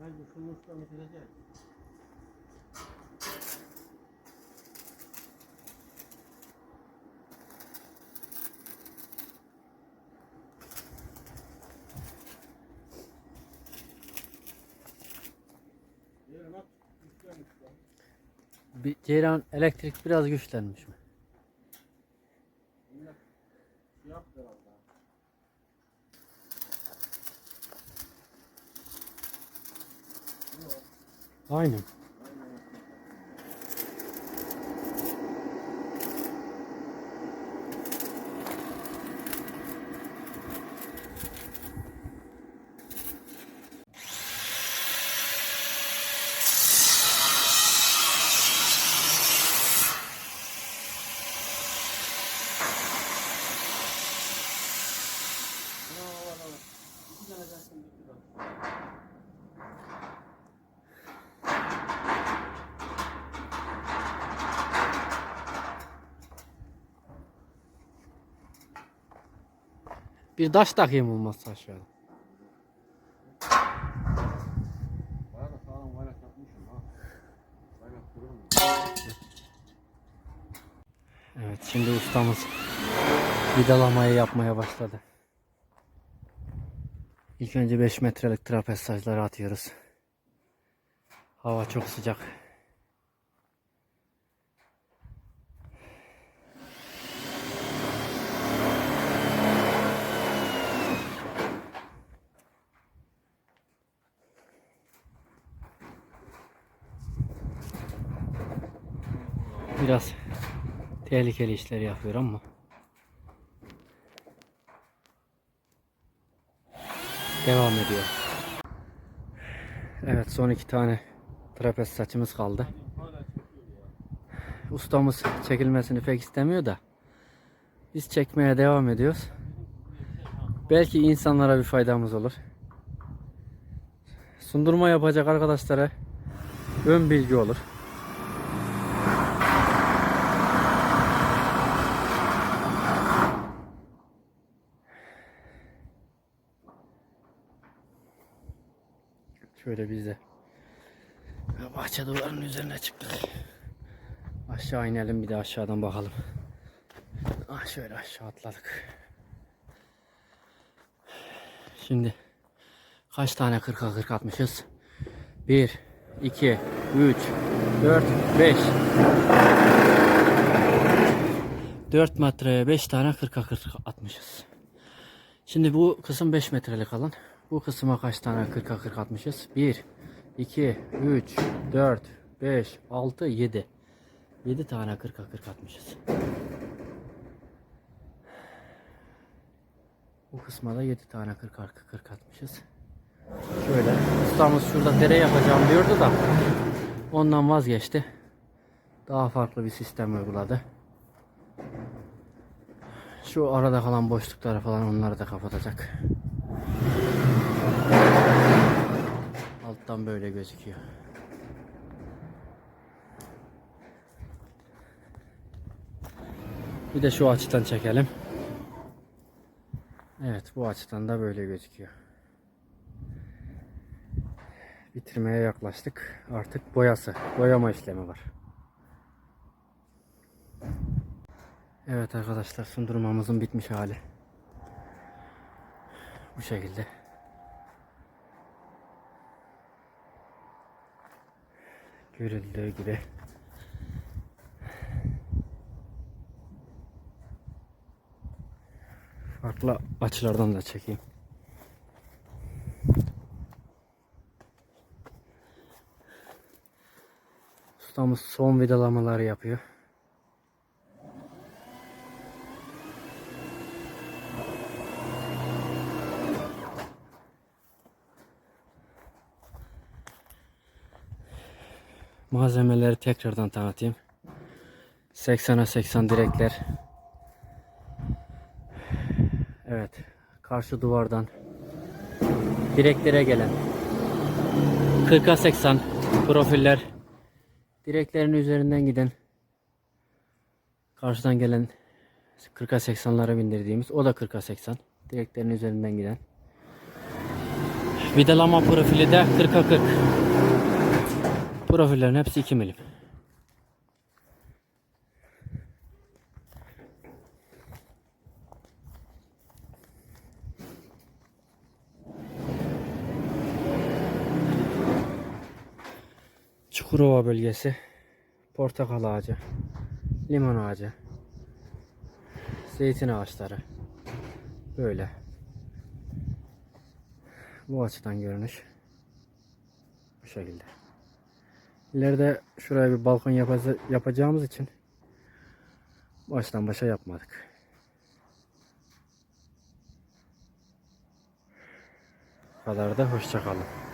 Bence şunu ustam bitirecek. Bir, Ceyran elektrik biraz güçlenmiş mi? Millet şey Aynen. Bir taş takayım olmazsa aşağıda. Evet şimdi ustamız vidalamayı yapmaya başladı. İlk önce 5 metrelik trapezajları atıyoruz. Hava çok sıcak. Biraz tehlikeli işler yapıyor ama devam ediyor. Evet son iki tane trapez saçımız kaldı. Ustamız çekilmesini pek istemiyor da biz çekmeye devam ediyoruz. Belki insanlara bir faydamız olur. Sundurma yapacak arkadaşlara ön bilgi olur. Şöyle biz de bahçe duvarının üzerine çıktık. Aşağı inelim bir de aşağıdan bakalım. Ah şöyle aşağı atladık. Şimdi kaç tane 40'a 40 atmışız? 1 2 3 4 5 4 metreye 5 tane 40'a 40 atmışız. Şimdi bu kısım 5 metrelik alan. Bu kısma kaç tane 40'a 40 atmışız? 1 2 3 4 5 6 7 7 tane 40'a 40 atmışız. Bu kısma da 7 tane 40'a 40 atmışız. Şöyle ustamız şurada dere yapacağım diyordu da ondan vazgeçti. Daha farklı bir sistem uyguladı. Şu arada kalan boşlukları falan onları da kapatacak. Alttan böyle gözüküyor. Bir de şu açıdan çekelim. Evet bu açıdan da böyle gözüküyor. Bitirmeye yaklaştık. Artık boyası, boyama işlemi var. Evet arkadaşlar sundurmamızın bitmiş hali. Bu şekilde. Görüldüğü gibi. Farklı açılardan da çekeyim. Ustamız son vidalamaları yapıyor. Malzemeleri tekrardan tanıtayım. 80'a 80 direkler. Evet. Karşı duvardan direklere gelen 40'a 80 profiller direklerin üzerinden giden karşıdan gelen 40'a 80'lara bindirdiğimiz o da 40'a 80 direklerin üzerinden giden Vidalama profili de 40'a 40. Profillerin hepsi 2 milim. Çukurova bölgesi, portakal ağacı, limon ağacı, zeytin ağaçları. Böyle. Bu açıdan görünüş. Bu şekilde. İleride şuraya bir balkon yapacağımız için baştan başa yapmadık. Bu kadar da hoşça kalın.